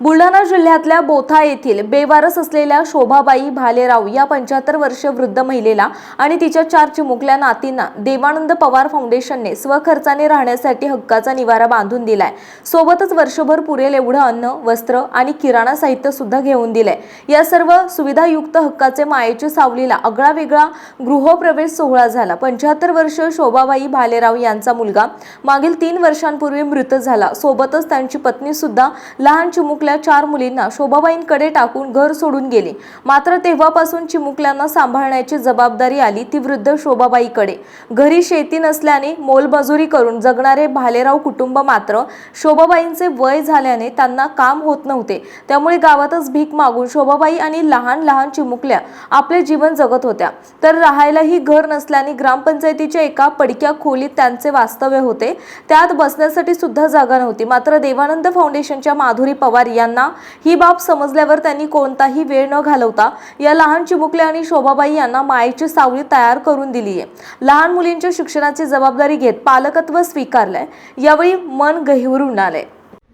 बुलढाणा जिल्ह्यातल्या बोथा येथील बेवारस असलेल्या शोभाबाई भालेराव या पंच्याहत्तर वर्ष वृद्ध महिलेला आणि तिच्या चार चिमुकल्या नातींना देवानंद पवार फाउंडेशनने स्वखर्चाने राहण्यासाठी हक्काचा निवारा बांधून दिलाय. सोबतच वर्षभर पुरेल एवढं अन्न वस्त्र आणि किराणा साहित्य सुद्धा घेऊन दिलंय. या सर्व सुविधायुक्त हक्काचे मायेच्या सावलीला आगळा वेगळा गृहप्रवेश सोहळा झाला. पंच्याहत्तर वर्ष शोभाबाई भालेराव यांचा मुलगा मागील तीन वर्षांपूर्वी मृत झाला. सोबतच त्यांची पत्नी सुद्धा लहान चिमुकल्या चार मुलींना शोभाबाईंकडे टाकून घर सोडून गेले. मात्र तेव्हापासून चिमुकल्यांना सांभाळण्याची जबाबदारी आली ती वृद्ध शोभाबाईकडे. घरी शेती नसल्याने मोलमजुरी करून जगणारे भालेराव कुटुंब मात्र शोभाबाईंचे वय झाल्याने त्यांना काम होत नव्हते. त्यामुळे गावातच भीक मागून शोभाबाई आणि लहान लहान चिमुकल्या आपले जीवन जगत होत्या. तर राहायलाही घर नसल्याने ग्रामपंचायतीच्या एका पडक्या खोलीत त्यांचे वास्तव्य होते. त्यात बसण्यासाठी सुद्धा जागा नव्हती. मात्र देवानंद फाउंडेशनच्या माधुरी पवार यांना ही बाब समजल्यावर त्यांनी कोणताही वेळ न घालवता या लहान चिमुकल्या आणि शोभाबाई यांना मायेची सावळी तयार करून दिली आहे. लहान मुलींच्या शिक्षणाची जबाबदारी घेत पालकत्व स्वीकारलंय. यावेळी मन गहिवरून आलंय.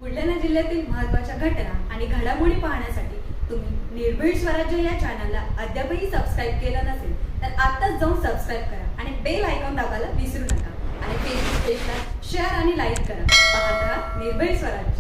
बुलढाणा जिल्ह्यातील महत्त्वाच्या घटना आणि घडामोडी पाहण्यासाठी तुम्ही निर्भीड स्वराज्य या चॅनलला अद्यापही सबस्क्राईब केलं नसेल तर आत्ताच जाऊन सबस्क्राईब करा आणि बेल आयकॉन दाबायला विसरू नका. आणि फेसबुक पेजला शेअर आणि लाईक करा. पाहत राहा निर्भीड स्वराज्य.